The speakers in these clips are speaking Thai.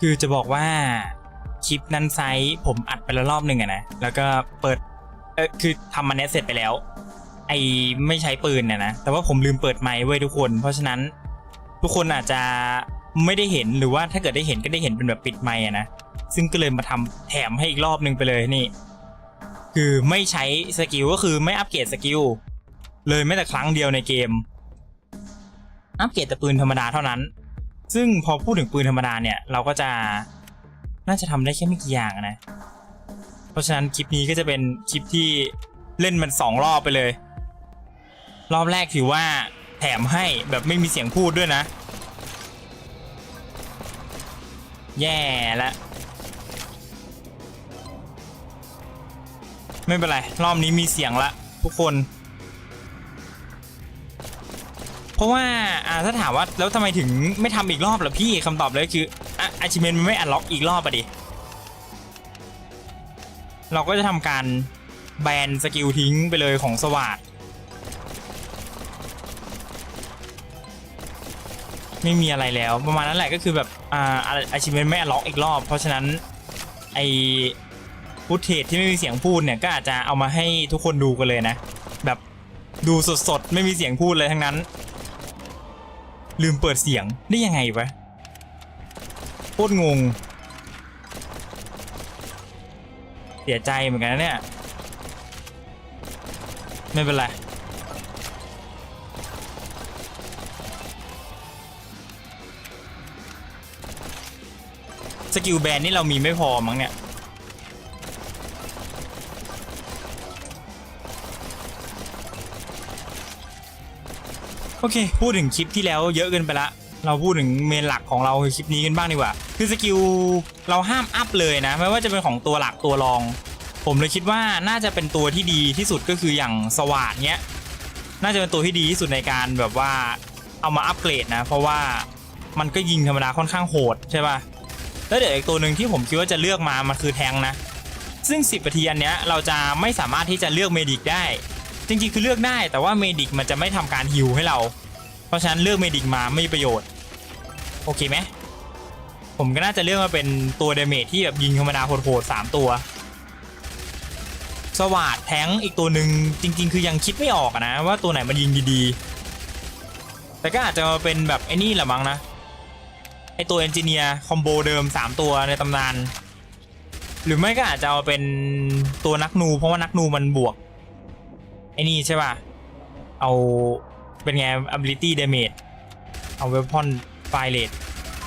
คือจะบอกว่าคลิปนั้นไซส์ผมอัดไปแล้วรอบหนึ่งอะนะแล้วก็เปิดเออคือทำมันเนี้ยเสร็จไปแล้ว ไอไม่ใช้ปืนเนี่ยนะแต่ว่าผมลืมเปิดไมค์ไว้ยทุกคน เพราะฉะนั้นทุกคนอาจจะไม่ได้เห็นหรือว่าถ้าเกิดได้เห็นก็ได้เห็นเป็นแบบปิดไมค์อะนะซึ่งก็เลยมาทำแถมให้อีกรอบหนึ่งไปเลยนี่ คือไม่ใช้สกิลก็คือไม่อัปเกรดสกิลเลยแม้แต่ครั้งเดียวในเกม อัปเกรดแต่ปืนธรรมดาเท่านั้น ซึ่งพอพูดถึงปืนธรรมดาเนี่ย เราก็จะน่าจะทำได้แค่ไม่กี่อย่างนะ เพราะฉะนั้นคลิปนี้ก็จะเป็นคลิปที่เล่นมันสองรอบไปเลย รอบแรกถือว่าแถมให้แบบไม่มีเสียงพูดด้วยนะ แย่ละไม่เป็นไร รอบนี้มีเสียงละ ทุกคน เพราะว่าอ่าถ้าถามว่าแล้วทำไมถึงไม่ทำอีกรอบล่ะพี่คำตอบเลยคืออะอาชิเมนมันไม่อันล็อกอีกรอบอะดิ เราก็จะทำการแบนสกิลทิ้งไปเลยของสวัสดไม่มีอะไรแล้วประมาณนั้นแหละก็คือแบบอ่าอาชิเมนไม่อันล็อกอีกรอบ เพราะฉะนั้นไอฟุตเทจที่ไม่มีเสียงพูดเนี่ยก็อาจจะเอามาให้ทุกคนดูกันเลยนะ แบบดูสดๆ ไม่มีเสียงพูดเลยทั้งนั้น ลืมเปิดเสียงได้ยังไงวะโคตรงง เสียใจเหมือนกันนะเนี่ย ไม่เป็นไรสกิลแบนนี่เรามีไม่พอมั้งเนี่ย โอเค พูดถึงคลิปที่แล้วเยอะเกินไปละ เราพูดถึงเมนหลักของเราคือคลิปนี้กันบ้างดีกว่า คือสกิลเราห้ามอัพเลยนะ ไม่ว่าจะเป็นของตัวหลักตัวรอง ผมเลยคิดว่าน่าจะเป็นตัวที่ดีที่สุดก็คืออย่างสว่านเนี้ย น่าจะเป็นตัวที่ดีที่สุดในการแบบว่าเอามาอัปเกรดนะ เพราะว่ามันก็ยิงธรรมดาค่อนข้างโหดใช่ป่ะ แล้วเดี๋ยวอีกตัวหนึ่งที่ผมคิดว่าจะเลือกมา มันคือแทงนะ ซึ่ง 10นาทีอันเนี้ยเราจะไม่สามารถที่จะเลือกเมดิกได้ จริงๆคือเลือกได้แต่ว่าเมดิกมันจะไม่ทำการฮิวให้เรา เพราะฉะนั้นเลือกเมดิกมาไม่มีประโยชน์ โอเคไหมผมก็น่าจะเลือกมาเป็นตัวเดเมจที่แบบยิงธรรมดาโหดๆสามตัว สวัสดแทงอีกตัวหนึ่งจริง ๆ คือยังคิดไม่ออกนะว่าตัวไหนมันยิงดีๆ แต่ก็อาจจะมาเป็นแบบไอ้นี่แหละมั้งนะไอตัวเอนจิเนียร์คอมโบเดิม 3 ตัวในตำนาน หรือไม่ก็อาจจะเอาเป็นตัวนักนู เพราะว่านักนูมันบวก นี่ใช่ป่ะ เอาเป็นไง ability damage เอา weapon fire rate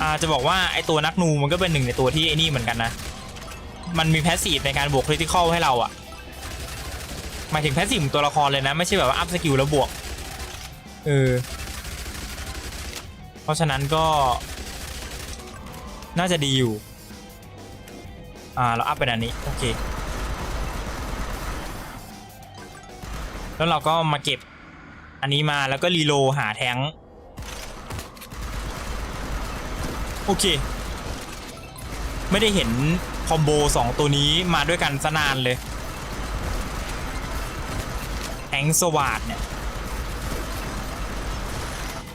อ่าจะบอกว่าไอตัวนักนูมันก็เป็นหนึ่งในตัวที่ไอ้นี่เหมือนกันนะ มันมีแพสซีฟในการบวก critical ให้เราอะหมายถึงแพสซีฟของตัวละครเลยนะ ไม่ใช่แบบว่าอัพสกิลแล้วบวก เออ เพราะฉะนั้นก็ น่าจะดีอยู่ อ่า เราอัพเป็นอันนี้ โอเค แล้วเราก็มาเก็บอันนี้มาแล้วก็รีโลหาแทงโอเค ไม่ได้เห็นคอมโบสองตัวนี้มาด้วยกันสนานเลยแทงสวัสดเนี่ย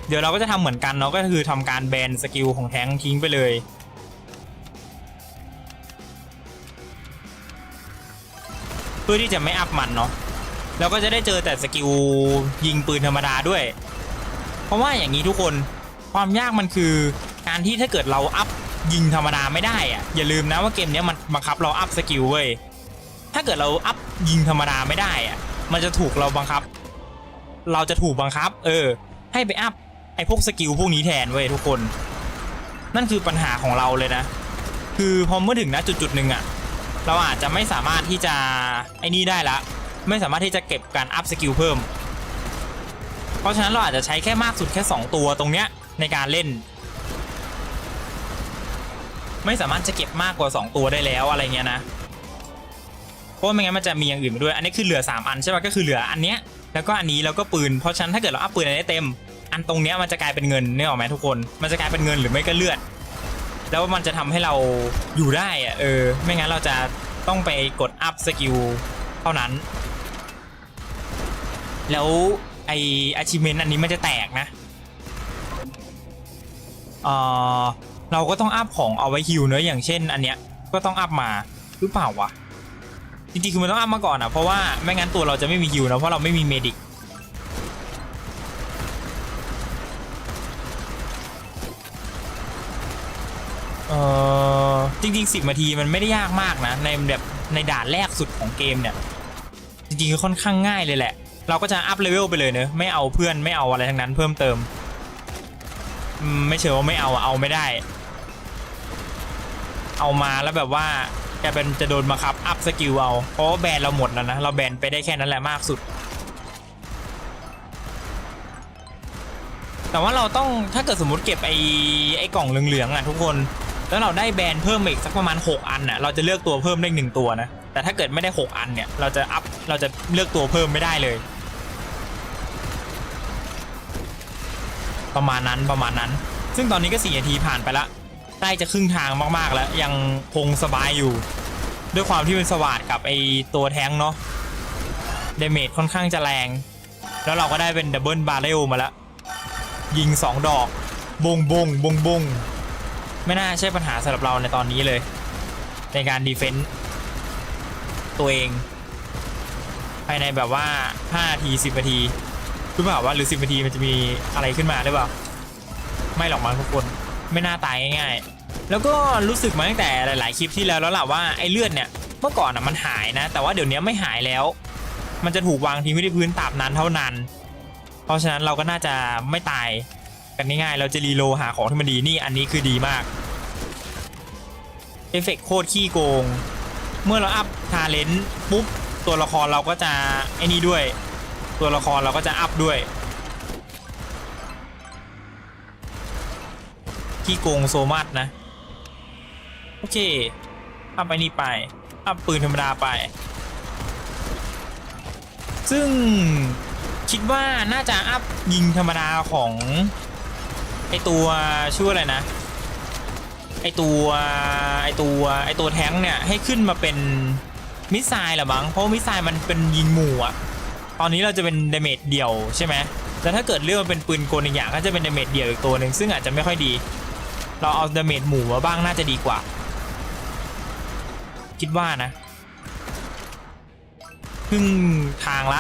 เดี๋ยวเราก็จะทำเหมือนกันเนาะก็คือทำการแบนสกิลของแทงทิ้งไปเลยเพื่อที่จะไม่อัพมันเนาะ แล้วก็จะได้เจอแต่สกิลยิงปืนธรรมดาด้วย เพราะว่าอย่างนี้ทุกคนความยากมันคือการที่ถ้าเกิดเราอัพยิงธรรมดาไม่ได้อะอย่าลืมนะว่าเกมนี้มันบังคับเราอัพสกิลเว้ยถ้าเกิดเราอัพยิงธรรมดาไม่ได้อะมันจะถูกเราบังคับ เราจะถูกบังคับ เออ ให้ไปอัพไอ้พวกสกิลพวกนี้แทนเว้ยทุกคน นั่นคือปัญหาของเราเลยนะ คือพอเมื่อถึงนะจุดจุดหนึ่งอะเราอาจจะไม่สามารถที่จะไอ้นี่ได้ละ ไม่สามารถที่จะเก็บการอัพสกิลเพิ่ม เพราะฉะนั้นเราอาจจะใช้แค่มากสุดแค่ 2 ตัวตรงเนี้ยในการเล่น ไม่สามารถจะเก็บมากกว่า 2 ตัวได้แล้วอะไรเงี้ยนะเพราะไม่งั้นมันจะมีอย่างอื่นด้วย อันนี้คือเหลือ 3 อันใช่ไหมก็คือเหลืออันเนี้ยแล้วก็อันนี้แล้วก็ปืนเพราะฉะนั้นถ้าเกิดเราอัพปืนอันนี้เต็ม อันตรงเนี้ยมันจะกลายเป็นเงินเนี่ยหรอกไหมทุกคน มันจะกลายเป็นเงินหรือไม่ก็เลือด แล้วมันจะทำให้เราอยู่ได้อะเออ ไม่งั้นเราจะต้องไปกดอัพสกิลเท่านั้น แล้วไอ achievement อันนี้มันจะแตกนะเออเราก็ต้องอัพของเอาไว้ฮิวเนอะอย่างเช่น อันเนี้ยก็ต้องอัพมาหรือเปล่าวะจริงๆคือมันต้องอัพมาก่อนอะเพราะว่าไม่งั้นตัวเราจะไม่มีฮิวนะเพราะเราไม่มีเมดิกเออจริงๆ 10นาทีมันไม่ได้ยากมากนะในแบบในด่านแรกสุดของเกมเนี่ยจริงๆคือค่อนข้างง่ายเลยแหละ เราก็จะอัพเลเวลไปเลยเนอะไม่เอาเพื่อนไม่เอาอะไรทั้งนั้นเพิ่มเติมไม่เชื่อว่าไม่เอาอะเอาไม่ได้ เอามาแล้วแบบว่าแกเป็นจะโดนบังคับอัพสกิลเอาเพราะแบนเราหมดแล้วนะเราแบนไปได้แค่นั้นแหละมากสุด แต่ว่าเราต้องถ้าเกิดสมมติเก็บไอ้ไอ้กล่องเหลืองๆอะทุกคนแล้วเราได้แบนเพิ่มอีกสักประมาณ 6 อันน่ะเราจะเลือกตัวเพิ่มได้หนึ่งตัวนะแต่ถ้าเกิดไม่ได้ 6 อันเนี่ยเราจะอัพเราจะเลือกตัวเพิ่มไม่ได้เลย ประมาณนั้นประมาณนั้น ซึ่งตอนนี้ก็4นาทีผ่านไปละใกล้จะครึ่งทางมากๆแล้ว ยังคงสบายอยู่ ด้วยความที่เป็นสวัสดกับไอตัวแท้งเนาะเดเมจค่อนข้างจะแรง แล้วเราก็ได้เป็นดับเบิลบาร์เรลมาแล้วยิง 2 ดอกบงบงบงบงไม่น่าใช่ปัญหาสำหรับเราในตอนนี้เลย ในการดีเฟนต์ตัวเอง ภายในแบบว่า5นาที 10นาที รู้เปล่าว่าหรือ10นาทีมันจะมีอะไรขึ้นมาหรือเปล่า ไม่หรอกมั้งทุกคน ไม่น่าตายง่ายๆ แล้วก็รู้สึกมาตั้งแต่หลาย ๆ คลิปที่แล้วแล้วล่ะว่าไอ้เลือดเนี่ย เมื่อก่อนอะมันหายนะ แต่ว่าเดี๋ยวนี้ไม่หายแล้ว มันจะถูกวางทิ้งไว้ที่พื้นตราบนานเท่านานเพราะฉะนั้นเราก็น่าจะไม่ตายกันง่ายๆ เราจะรีโลหาของที่มันดีนี่อันนี้คือดีมาก เอฟเฟกต์โคตรขี้โกง เมื่อเราอัพทาเลนต์ปุ๊บตัวละครเราก็จะไอ้นี่ด้วย ตัวละครเราก็จะอัพด้วยขี้โกงโซมัสนะ โอเคอัพไปนี่ไป อัพปืนธรรมดาไป ซึ่งคิดว่าน่าจะอัพยิงธรรมดาของไอตัวชื่ออะไรนะไอตัวไอตัวไอตัวแท้งเนี่ยให้ขึ้นมาเป็นมิสไซล์หรอมั้งเพราะมิสไซล์มันเป็นยิงหมู่อะ ตอนนี้เราจะเป็นเดเมจเดี่ยวใช่ไหมแต่ถ้าเกิดเลือกมาเป็นปืนกลอีกอย่างก็จะเป็นเดเมจเดี่ยวอีกตัวหนึ่งซึ่งอาจจะไม่ค่อยดี เราเอาเดเมจหมู่มาบ้างน่าจะดีกว่า คิดว่านะครึ่งทางละ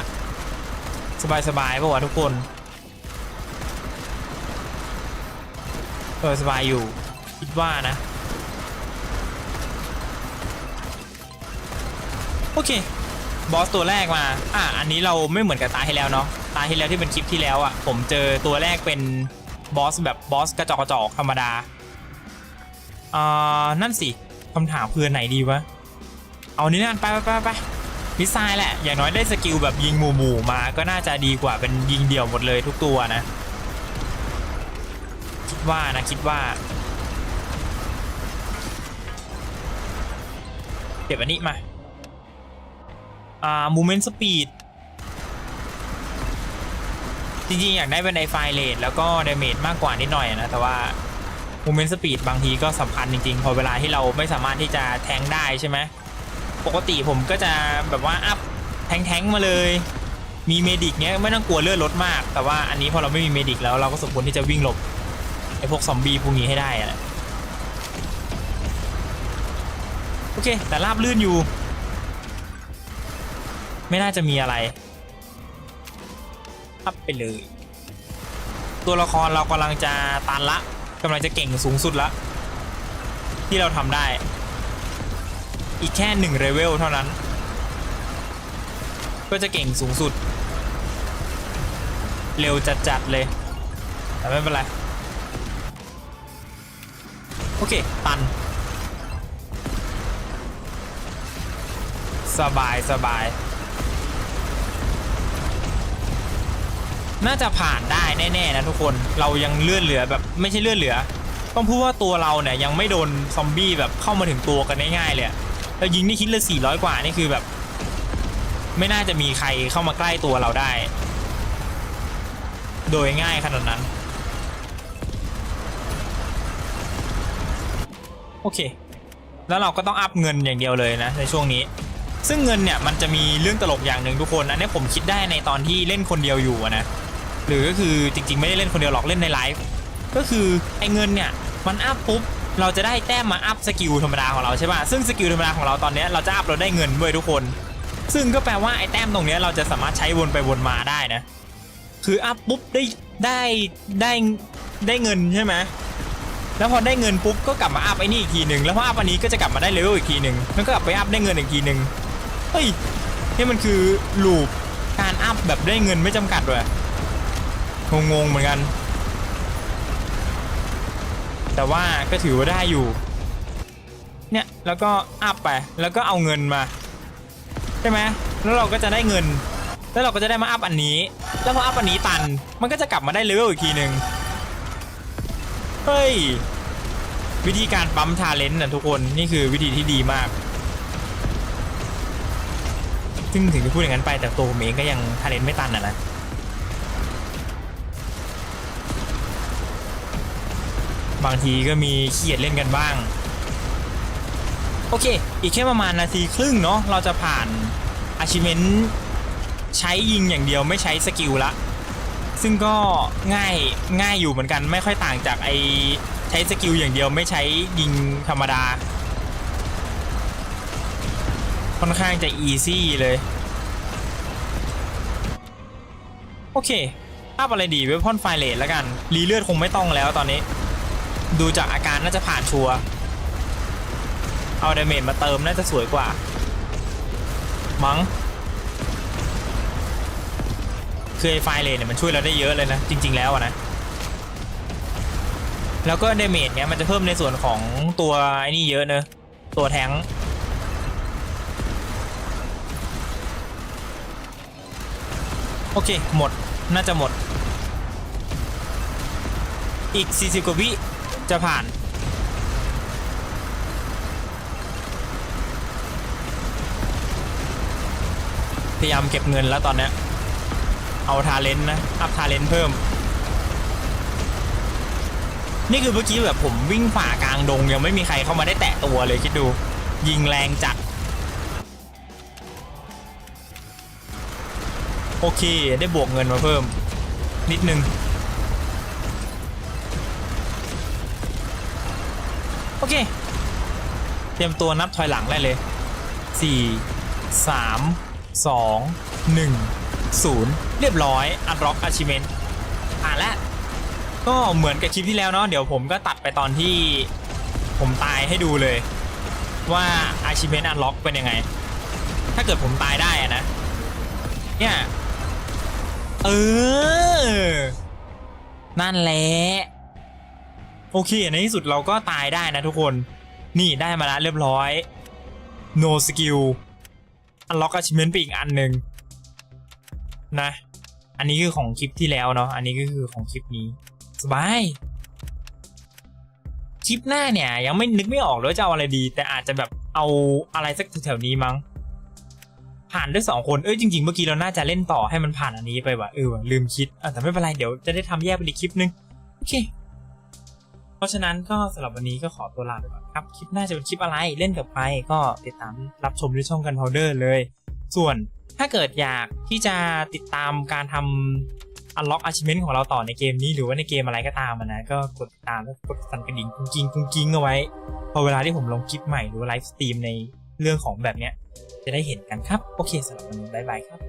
สบายๆป่าวะทุกคนเออสบายอยู่ คิดว่านะ โอเค บอสตัวแรกมา อะ อันนี้เราไม่เหมือนกับตาที่แล้วเนาะ ตาที่แล้วที่เป็นคลิปที่แล้วอะ ผมเจอตัวแรกเป็นบอสแบบบอสกระจอกกระจอกธรรมดาอ่านั่นสิคำถามคืออนไหนดีวะ เอานี้นั่นไปไปไปไปมิสไซล์แหละ อย่างน้อยได้สกิลแบบยิงหมู่หมู่ๆมา ก็น่าจะดีกว่าเป็นยิงเดี่ยวหมดเลยทุกตัวนะ คิดว่านะคิดว่า เก็บอันนี้มา อ่า movement speed จริงๆ อยากได้เป็นไอไฟเลทแล้วก็ดาเมจมากกว่านิดหน่อยนะ แต่ว่า movement speed บางทีก็สำคัญจริงๆ พอเวลาที่เราไม่สามารถที่จะแทงได้ใช่ไหม ปกติผมก็จะแบบว่า อัพแทงๆมาเลย มีเมดิกเนี้ยไม่ต้องกลัวเลือดลดมาก แต่ว่าอันนี้พอเราไม่มีเมดิกแล้วเราก็สมควรที่จะวิ่งหลบไอพวกซอมบี้พวกนี้ให้ได้อะโอเค แต่ราบลื่นอยู่ ไม่น่าจะมีอะไรอัพไปเลย ตัวละครเรากำลังจะตันละกำลังจะเก่งสูงสุดละ ที่เราทำได้ อีกแค่หนึ่งเลเวลเท่านั้น ก็จะเก่งสูงสุด เร็วจัดๆเลย แต่ไม่เป็นไร โอเค ตัน สบายสบาย น่าจะผ่านได้แน่ๆนะทุกคนเรายังเลื่อนเหลือแบบไม่ใช่เลื่อนเหลือ ต้องพูดว่าตัวเราเนี่ยยังไม่โดนซอมบี้แบบเข้ามาถึงตัวกันง่ายๆเลยแล้วยิงนี่คิดเลย400 กว่านี่คือแบบ ไม่น่าจะมีใครเข้ามาใกล้ตัวเราได้ โดยง่ายขนาดนั้น โอเค แล้วเราก็ต้องอัพเงินอย่างเดียวเลยนะในช่วงนี้ซึ่งเงินเนี่ยมันจะมีเรื่องตลกอย่างหนึ่งทุกคนอันนี้ผมคิดได้ในตอนที่เล่นคนเดียวอยู่นะ หรือก็คือจริงๆ ไม่ได้เล่นคนเดียวหรอกเล่นในไลฟ์ก็คือไอ้เงินเนี่ยมันอัพปุ๊บเราจะได้แต้มมาอัพสกิลธรรมดาของเราใช่ป่ะซึ่งสกิลธรรมดาของเราตอนเนี้ยเราจะอัพเราได้เงินด้วยทุกคน ซึ่งก็แปลว่าไอ้แต้มตรงเนี้ยเราจะสามารถใช้วนไปวนมาได้นะ คืออัพปุ๊บได้ได้ได้ได้เงินใช่ไหมแล้วพอได้เงินปุ๊บก็กลับมาอัพไอ้นี่อีกทีหนึ่งแล้วพออัพอันนี้ก็จะกลับมาได้เลเวลอีกทีหนึ่งแล้วก็กลับไปอัพได้เงินอีกทีหนึ่งเฮ้ยนี่มันคือลูปการอัพแบบได้เงินไม่จำกัดเลย งงๆเหมือนกัน แต่ว่าก็ถือว่าได้อยู่ เนี่ยแล้วก็อัพไปแล้วก็เอาเงินมาใช่ไหมแล้วเราก็จะได้เงิน แล้วเราก็จะได้มาอัพอันนี้ แล้วพออัพอันนี้ตัน มันก็จะกลับมาได้เลเวลอีกทีหนึ่งเฮ้ยวิธีการปั๊มทาเลนต์นะทุกคนนี่คือวิธีที่ดีมาก ซึ่งถึงจะพูดอย่างนั้นไปแต่ตัวผมเองก็ยังทาเลนต์ไม่ตันอะนะ บางทีก็มีขี้เกียจเล่นกันบ้าง โอเค อีกแค่ประมาณนาทีครึ่งเนาะเราจะผ่าน achievement ใช้ยิงอย่างเดียวไม่ใช้สกิลละ ซึ่งก็ง่ายง่ายอยู่เหมือนกันไม่ค่อยต่างจากไอใช้สกิลอย่างเดียวไม่ใช้ยิงธรรมดา ค่อนข้างจะอีซี่เลย โอเคภาพอะไรดีเวพอนไฟเลทแล้วกัน รีเลือดคงไม่ต้องแล้วตอนนี้ ดูจากอาการน่าจะผ่านชัวร์เอาดาเมจมาเติมน่าจะสวยกว่า มั้งคือไอไฟเลนเนี่ยมันช่วยเราได้เยอะเลยนะ จริง ๆ แล้วนะ แล้วก็เดเมจเนี่ยมันจะเพิ่มในส่วนของตัวไอ้นี่เยอะเนอะ ตัวแทงโอเค หมด น่าจะหมด อีก 40 กว่าวิ จะผ่านพยายามเก็บเงินแล้วตอนนี้เอาทาเลนต์นะ อัพทาเลนต์เพิ่ม นี่คือเมื่อกี้แบบผมวิ่งฝ่ากลางดง ยังไม่มีใครเข้ามาได้แตะตัวเลยคิดดู ยิงแรงจัด โอเค ได้บวกเงินมาเพิ่ม นิดนึง โอเค เตรียมตัวนับถอยหลังได้เลย 4 3 2 1 0 เรียบร้อย Unlock Achievement อ่านแล้วก็เหมือนกับคลิปที่แล้วเนาะเดี๋ยวผมก็ตัดไปตอนที่ผมตายให้ดูเลย ว่า Achievement Unlock เป็นยังไง ถ้าเกิดผมตายได้อะนะ เนี่ย เออ นั่นแหละ โอเค ในที่สุดเราก็ตายได้นะทุกคน นี่ได้มาแล้วเรียบร้อย no skill unlock achievement ไปอีกอันหนึ่งนะ อันนี้คือของคลิปที่แล้วเนาะ อันนี้ก็คือของคลิปนี้ สบาย คลิปหน้าเนี่ย ยังไม่นึกไม่ออกเลยจะเอาอะไรดี แต่อาจจะแบบเอาอะไรสักแถวๆนี้มั้ง ผ่านด้วยสองคน เอ้ยจริงๆ เมื่อกี้เราน่าจะเล่นต่อให้มันผ่านอันนี้ไปว่ะ เออลืมคิดอะแต่ไม่เป็นไร เดี๋ยวจะได้ทำแยกเป็นอีกคลิปนึง โอเค เพราะฉะนั้นก็สำหรับวันนี้ก็ขอตัวลาไปก่อนครับ คลิปหน้าจะเป็นคลิปอะไรเล่นกับใครก็ติดตามรับชมที่ช่องกันพาวเดอร์เลย ส่วนถ้าเกิดอยากที่จะติดตามการทำ unlock achievement ของเราต่อในเกมนี้ หรือว่าในเกมอะไรก็ตามนะก็กดติดตามแล้วกดสั่นกระดิ่งกุ้งกิ้งกุ้งกิ้งเอาไว้ พอเวลาที่ผมลงคลิปใหม่หรือไลฟ์สตรีมในเรื่องของแบบเนี้ยจะได้เห็นกันครับ โอเคสำหรับวันนี้บ๊ายบายครับ